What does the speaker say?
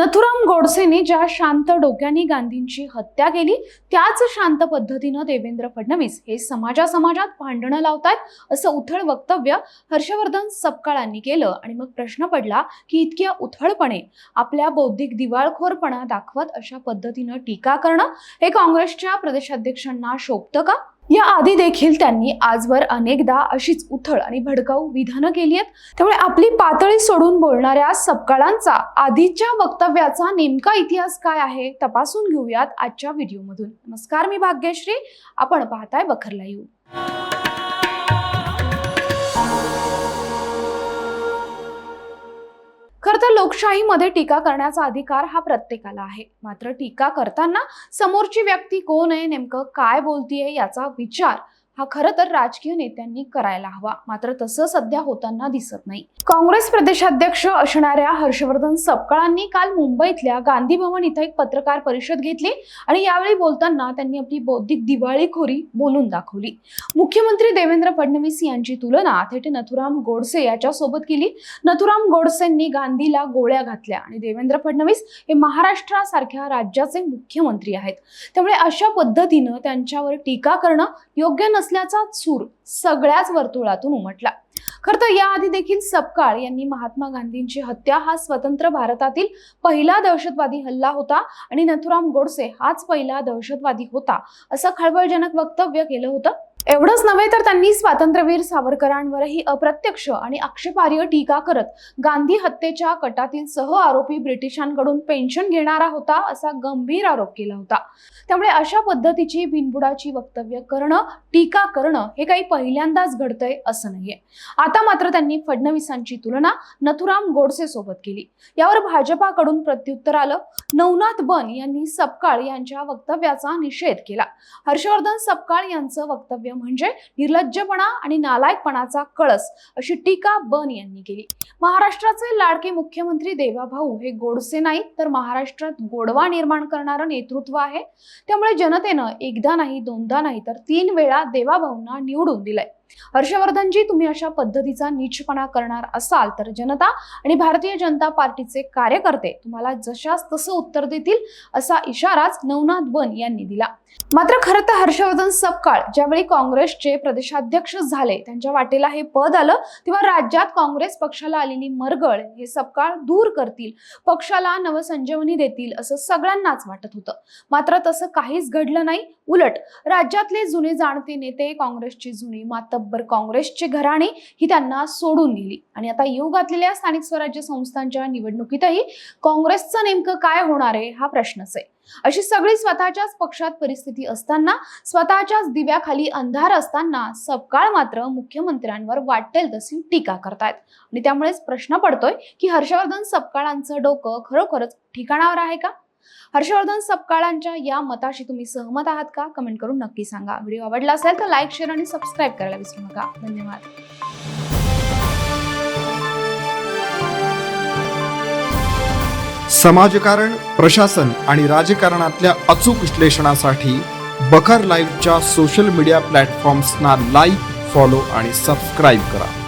नथुराम गोडसेने ज्या शांत डोक्याने गांधींची हत्या केली त्याच शांत पद्धतीनं देवेंद्र फडणवीस हे समाजा समाजात भांडणं लावतायत असं उथळ वक्तव्य हर्षवर्धन सपकाळांनी केलं. आणि मग प्रश्न पडला की इतक्या उथळपणे आपल्या बौद्धिक दिवाळखोरपणा दाखवत अशा पद्धतीनं टीका करणं हे काँग्रेसच्या प्रदेशाध्यक्षांना शोभतं का? या आधी देखील त्यांनी आजवर अनेकदा अशीच उथळ आणि भडकाऊ विधानं केली आहेत. त्यामुळे आपली पातळी सोडून बोलणाऱ्या सपकाळांचा आधीच्या वक्तव्याचा नेमका इतिहास काय आहे तपासून घेऊयात आजच्या व्हिडिओमधून. नमस्कार मी भाग्यश्री. आपण पाहताय बखरला येऊ खर तर लोकशाहीमध्ये टीका करण्याचा अधिकार हा प्रत्येकाला आहे. मात्र टीका करताना समोरची व्यक्ती कोण आहे नेमकं काय बोलतीये याचा विचार हा खरं तर राजकीय नेत्यांनी करायला हवा. मात्र तसं सध्या होताना दिसत नाही. काँग्रेस प्रदेशाध्यक्ष असणाऱ्या हर्षवर्धन सपकाळांनी काल मुंबईतल्या गांधी भवन इथं एक पत्रकार परिषद घेतली आणि यावेळी बोलताना त्यांनी आपली बौद्धिक दिवाळीखोरी बोलून दाखवली. मुख्यमंत्री देवेंद्र फडणवीस यांची तुलना थेट नथुराम गोडसे याच्यासोबत केली. नथुराम गोडसेंनी गांधीला गोळ्या घातल्या आणि देवेंद्र फडणवीस हे महाराष्ट्रासारख्या राज्याचे मुख्यमंत्री आहेत. त्यामुळे अशा पद्धतीनं त्यांच्यावर टीका करणं योग्य नसतं असल्याचा सूर सगळ्याच वर्तुळातून उमटला. खर तर याआधी देखील सपकाळ यांनी महात्मा गांधींची हत्या हा स्वतंत्र भारतातील पहिला दहशतवादी हल्ला होता आणि नथुराम गोडसे हाच पहिला दहशतवादी होता असं खळबळजनक वक्तव्य केलं होतं. एवढंच नव्हे तर त्यांनी स्वातंत्र्यवीर सावरकरांवरही अप्रत्यक्ष आणि आक्षेपार्ह टीका करत गांधी हत्येच्या कटातील सह आरोपी ब्रिटिशांकडून पेन्शन घेणारा होता असा गंभीर आरोप केला होता. त्यामुळे अशा पद्धतीची भिनबुडाची वक्तव्य करणं टीका करणं हे काही पहिल्यांदाच घडतंय असं नाहीये. आता मात्र त्यांनी फडणवीसांची तुलना नथुराम गोडसे सोबत केली. यावर भाजपाकडून प्रत्युत्तर आलं. नवनाथ बन यांनी सपकाळ यांच्या वक्तव्याचा निषेध केला. हर्षवर्धन सपकाळ यांचं वक्तव्य म्हणजे निर्लज्जपणा आणि नालायकपणाचा कळस अशी टीका बन यांनी केली. महाराष्ट्राचे लाडके मुख्यमंत्री देवाभाऊ हे गोडसे नाही तर महाराष्ट्रात गोडवा निर्माण करणारं नेतृत्व आहे. त्यामुळे जनतेनं एकदा नाही दोनदा नाही तर तीन वेळा देवाभाऊंना निवडून दिलंय. हर्षवर्धनजी तुम्ही अशा पद्धतीचा नीचपणा करणार असाल तर जनता आणि भारतीय जनता पार्टीचे कार्यकर्ते तुम्हाला जशास तसं उत्तर देतील असा इशाराच नवनाथ बन यांनी दिला. मात्र खरं तर हर्षवर्धन सपकाळ ज्यावेळी काँग्रेसचे प्रदेशाध्यक्ष झाले त्यांच्या वाटेला हे पद आलं तेव्हा राज्यात काँग्रेस पक्षाला आलेली मरगळ हे सपकाळ दूर करतील पक्षाला नवसंजीवनी देतील असं सगळ्यांनाच वाटत होतं. मात्र तसं काहीच घडलं नाही. उलट राज्यातले जुने जाणते नेते काँग्रेसची जुनी तब्बर काँग्रेसची घराणी ही त्यांना सोडून गेली. आणि आता येऊ घातलेल्या स्थानिक स्वराज्य संस्थांच्या निवडणुकीतही काँग्रेसचं नेमकं काय होणार आहे हा प्रश्नच आहे. अशी सगळी स्वतःच्याच पक्षात परिस्थिती असताना स्वतःच्याच दिव्याखाली अंधार असताना सपकाळ मात्र मुख्यमंत्र्यांवर वाटेल तशी टीका करतायत. आणि त्यामुळेच प्रश्न पडतोय की हर्षवर्धन सपकाळांचं डोकं खरोखरच ठिकाणावर आहे का? हर्षवर्धन सपकाळांच्या या मताशी तुम्ही सहमत आहात का? कमेंट करून नक्की सांगा. व्हिडिओ आवडला असेल तर लाईक शेअर आणि सबस्क्राईब करायला विसरू नका. धन्यवाद. समाजकारण प्रशासन आणि राजकारणातल्या अचूक विश्लेषणासाठी बखर लाईव्हच्या सोशल मीडिया प्लॅटफॉर्म्सना लाईक फॉलो आणि सबस्क्राईब करा.